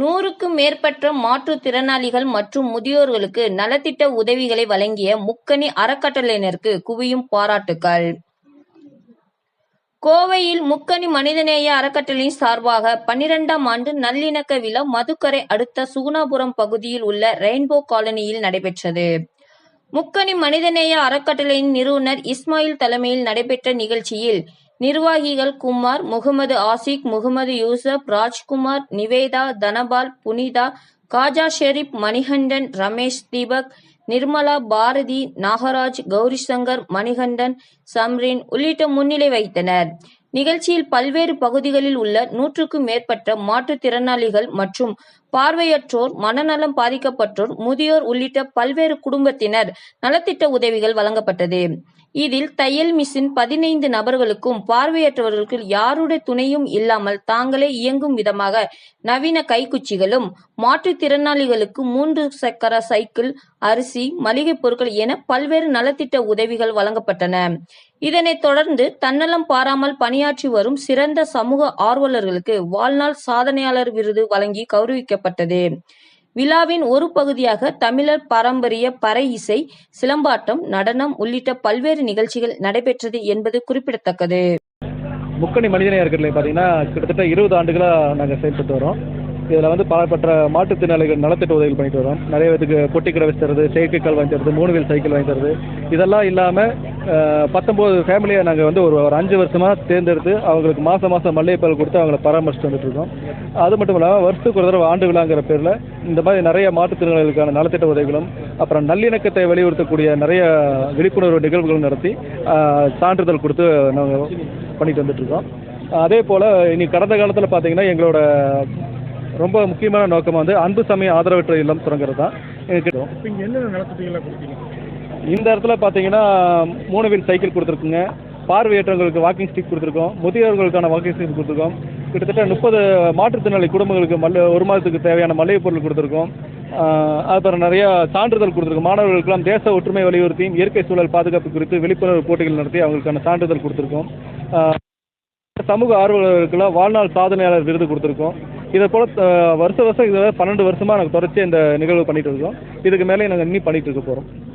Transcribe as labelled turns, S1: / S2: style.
S1: நூறுக்கும் மேற்பட்ட மாற்றுத்திறனாளிகள் மற்றும் முதியோர்களுக்கு நலத்திட்ட உதவிகளை வழங்கிய முக்கணி அறக்கட்டளையினருக்கு குவியும் பாராட்டுகள் கோவையில் முக்கணி மனிதநேய அறக்கட்டளையின் சார்பாக பன்னிரெண்டாம் ஆண்டு நல்லிணக்க விழா மதுக்கரை அடுத்த சுகுணாபுரம் பகுதியில் உள்ள ரெயின்போ காலனியில் நடைபெற்றது. முக்கணி மனிதநேய அறக்கட்டளையின் நிறுவனர் இஸ்மாயில் தலைமையில் நடைபெற்ற நிகழ்ச்சியில் நிர்வாகிகள் குமார் முகமது ஆசிக் முகமது யூசப் ராஜ்குமார் நிவேதா தனபால் புனிதா காஜா ஷெரீப் மணிகண்டன் ரமேஷ் தீபக் நிர்மலா பாரதி நாகராஜ் கௌரி சங்கர் மணிகண்டன் சம்ரின் உள்ளிட்ட முன்னிலை வைத்தனர் நிகழ்ச்சியில் பல்வேறு பகுதிகளில் உள்ள நூற்றுக்கும் மேற்பட்ட மாற்றுத்திறனாளிகள் மற்றும் பார்வையற்றோர் மனநலம் பாதிக்கப்பட்டோர் முதியோர் உள்ளிட்ட பல்வேறு குடும்பத்தினர் நலத்திட்ட உதவிகள் வழங்கப்பட்டது. இதில் தையல் மிஷின் பதினைந்து நபர்களுக்கும் பார்வையற்றவர்களுக்கு யாருடைய துணையும் இல்லாமல் தாங்களே இயங்கும் விதமாக நவீன கைக்குச்சிகளும் மாற்றுத்திறனாளிகளுக்கு மூன்று சக்கர சைக்கிள் அரிசி மளிகை பொருட்கள் என பல்வேறு நலத்திட்ட உதவிகள் வழங்கப்பட்டன. இதனைத் தொடர்ந்து தன்னலம் பாராமல் பணியாற்றி வரும் சிறந்த சமூக ஆர்வலர்களுக்கு வாழ்நாள் சாதனையாளர் விருது வழங்கி கௌரவிக்கப்பட்டது. விழாவின் ஒரு பகுதியாக தமிழர் பாரம்பரிய பறை இசை சிலம்பாட்டம் நடனம் உள்ளிட்ட பல்வேறு நிகழ்ச்சிகள் நடைபெற்றது என்பது குறிப்பிடத்தக்கது.
S2: முக்கணி மனிதநேய அறக்கட்டளை பார்த்தீங்கன்னா கிட்டத்தட்ட இருபது ஆண்டுகளாக நாங்கள் செயல்பட்டு வரோம். இதில் வந்து பலப்பட்ட மாற்றுத்திறனாளிகள் நலத்திட்ட உதவிகள் பண்ணிட்டு வரோம். நிறைய பேருக்கு பொட்டி கடை வச்சு தருது செயற்கைக்கால் வாங்கி தருது மூணு வீல் சைக்கிள் வாங்கி தருது இதெல்லாம் இல்லாமல் பத்தொம்போது ஃபேமிலியை நாங்கள் வந்து ஒரு ஒரு அஞ்சு வருஷமாக தேர்ந்தெடுத்து அவங்களுக்கு மாதம் மாதம் மல்லிகைப்பால் கொடுத்து அவங்கள பராமரிச்சுட்டு வந்துட்டுருக்கோம் அது மட்டும் இல்லாமல் வருஷத்துக்கு ஒரு தடவை ஆண்டு விழாங்கிற பேரில் இந்த மாதிரி நிறைய மாற்றுத்திறனாளிகளுக்கான நலத்திட்ட உதவிகளும் அப்புறம் நல்லிணக்கத்தை வலியுறுத்தக்கூடிய நிறைய விழிப்புணர்வு நிகழ்வுகளும் நடத்தி சான்றிதழ் கொடுத்து நாங்கள் பண்ணிட்டு வந்துட்டுருக்கோம் அதே போல் இனி கடந்த காலத்தில் பார்த்தீங்கன்னா எங்களோட ரொம்ப முக்கியமான நோக்கம் வந்து அன்பு சமய ஆதரவற்ற இல்லம் தொடங்குறது தான். இந்த இடத்துல பார்த்தீங்கன்னா மூணு வீல் சைக்கிள் கொடுத்துருக்குங்க. பார்வையற்றவங்களுக்கு வாக்கிங் ஸ்டிக் கொடுத்துருக்கோம். முதியோர்களுக்கான வாக்கிங் ஸ்டிக் கொடுத்துருக்கோம். கிட்டத்தட்ட முப்பது மாற்றுத்திறனாளி குடும்பங்களுக்கு மல்ல ஒரு மாதத்துக்கு தேவையான மளிகை பொருள் கொடுத்துருக்கோம். அப்புறம் நிறைய சான்றிதழ் கொடுத்துருக்கோம். மாணவர்களுக்கெல்லாம் தேச ஒற்றுமை வலியுறுத்தியும் இயற்கை சூழல் பாதுகாப்பு குறித்து விழிப்புணர்வு போட்டிகள் நடத்தி அவங்களுக்கான சான்றிதழ் கொடுத்துருக்கோம். சமூக ஆர்வலர்களுக்கெல்லாம் வாழ்நாள் சாதனையாளர் விருது கொடுத்துருக்கோம். இதை போல் வருஷ வருஷம் இதை பன்னெண்டு வருஷமாக நாங்கள் தொடர்ச்சி இந்த நிகழ்வு பண்ணிகிட்டு இருக்கோம். இதுக்கு மேலே நாங்கள் இன்னும் பண்ணிகிட்டு இருக்க போகிறோம்